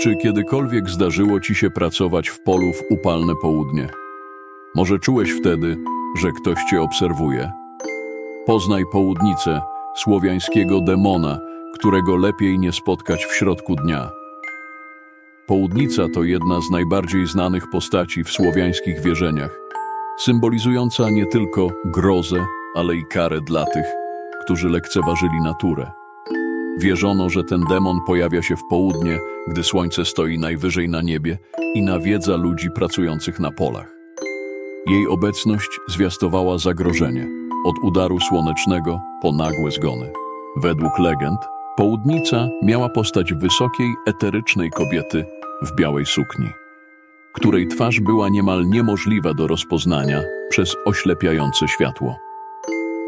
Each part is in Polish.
Czy kiedykolwiek zdarzyło ci się pracować w polu w upalne południe? Może czułeś wtedy, że ktoś cię obserwuje? Poznaj południcę, słowiańskiego demona, którego lepiej nie spotkać w środku dnia. Południca to jedna z najbardziej znanych postaci w słowiańskich wierzeniach, symbolizująca nie tylko grozę, ale i karę dla tych, którzy lekceważyli naturę. Wierzono, że ten demon pojawia się w południe, gdy słońce stoi najwyżej na niebie i nawiedza ludzi pracujących na polach. Jej obecność zwiastowała zagrożenie, od udaru słonecznego po nagłe zgony. Według legend, południca miała postać wysokiej, eterycznej kobiety w białej sukni, której twarz była niemal niemożliwa do rozpoznania przez oślepiające światło.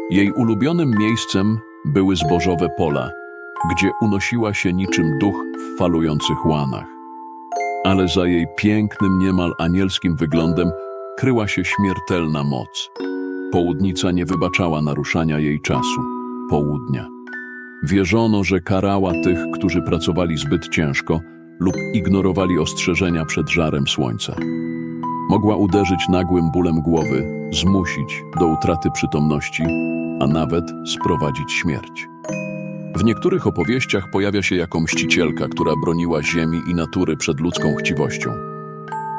Jej ulubionym miejscem były zbożowe pola, gdzie unosiła się niczym duch w falujących łanach. Ale za jej pięknym, niemal anielskim wyglądem kryła się śmiertelna moc. Południca nie wybaczała naruszania jej czasu, południa. Wierzono, że karała tych, którzy pracowali zbyt ciężko lub ignorowali ostrzeżenia przed żarem słońca. Mogła uderzyć nagłym bólem głowy, zmusić do utraty przytomności, a nawet sprowadzić śmierć. W niektórych opowieściach pojawia się jako mścicielka, która broniła ziemi i natury przed ludzką chciwością.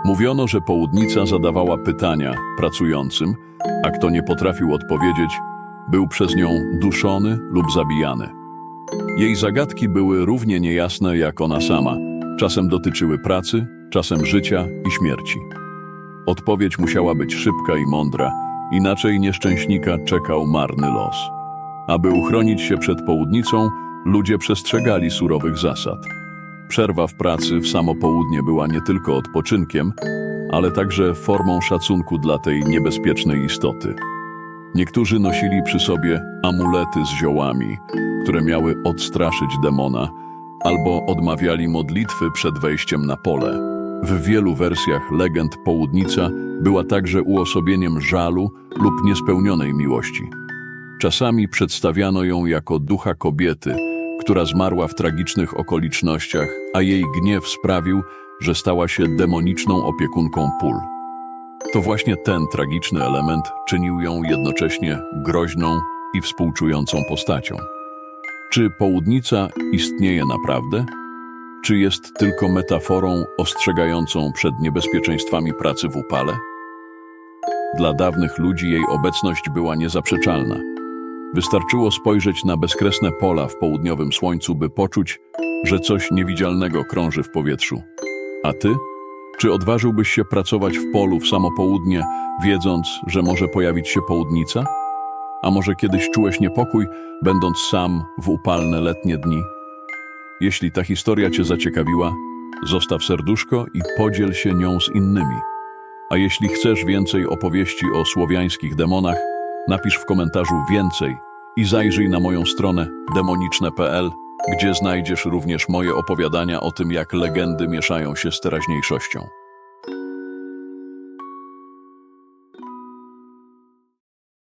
Mówiono, że południca zadawała pytania pracującym, a kto nie potrafił odpowiedzieć, był przez nią duszony lub zabijany. Jej zagadki były równie niejasne jak ona sama. Czasem dotyczyły pracy, czasem życia i śmierci. Odpowiedź musiała być szybka i mądra, inaczej nieszczęśnika czekał marny los. Aby uchronić się przed południcą, ludzie przestrzegali surowych zasad. Przerwa w pracy w samo południe była nie tylko odpoczynkiem, ale także formą szacunku dla tej niebezpiecznej istoty. Niektórzy nosili przy sobie amulety z ziołami, które miały odstraszyć demona, albo odmawiali modlitwy przed wejściem na pole. W wielu wersjach legend południca była także uosobieniem żalu lub niespełnionej miłości. Czasami przedstawiano ją jako ducha kobiety, która zmarła w tragicznych okolicznościach, a jej gniew sprawił, że stała się demoniczną opiekunką pól. To właśnie ten tragiczny element czynił ją jednocześnie groźną i współczującą postacią. Czy południca istnieje naprawdę? Czy jest tylko metaforą ostrzegającą przed niebezpieczeństwami pracy w upale? Dla dawnych ludzi jej obecność była niezaprzeczalna. Wystarczyło spojrzeć na bezkresne pola w południowym słońcu, by poczuć, że coś niewidzialnego krąży w powietrzu. A ty? Czy odważyłbyś się pracować w polu w samo południe, wiedząc, że może pojawić się południca? A może kiedyś czułeś niepokój, będąc sam w upalne letnie dni? Jeśli ta historia cię zaciekawiła, zostaw serduszko i podziel się nią z innymi. A jeśli chcesz więcej opowieści o słowiańskich demonach, napisz w komentarzu więcej i zajrzyj na moją stronę demoniczne.pl, gdzie znajdziesz również moje opowiadania o tym, jak legendy mieszają się z teraźniejszością.